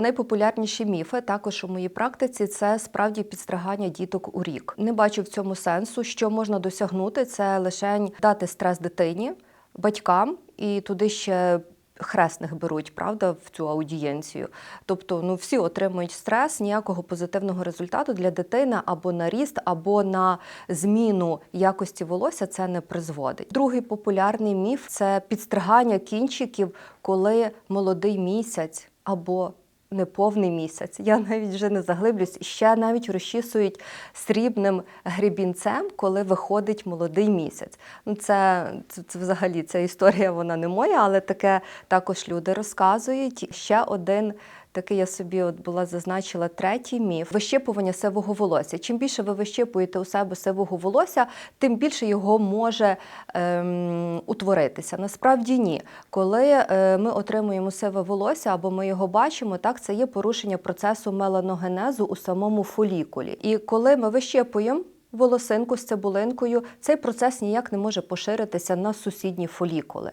Найпопулярніші міфи також у моїй практиці це справді підстригання діток у рік. Не бачу в цьому сенсу. Що можна досягнути, це лише дати стрес дитині, батькам і туди ще. Хресних беруть, правда, в цю аудієнцію. Тобто, ну всі отримують стрес, ніякого позитивного результату для дитини або на ріст, або на зміну якості волосся це не призводить. Другий популярний міф це підстригання кінчиків, коли молодий місяць або неповний місяць. Я навіть вже не заглиблюсь. Ще навіть розчісують срібним грібінцем, коли виходить молодий місяць. Ну, це, це, це взагалі ця історія вона не моя, але таке також люди розказують. Ще один. Такий я собі от була зазначила третій міф вищипування сивого волосся. Чим більше ви вищипуєте у себе сивого волосся, тим більше його може ем, утворитися. Насправді ні. Коли е, ми отримуємо сиве волосся або ми його бачимо, так це є порушення процесу меланогенезу у самому фолікулі. І коли ми вищипуємо волосинку з цибулинкою, цей процес ніяк не може поширитися на сусідні фолікули.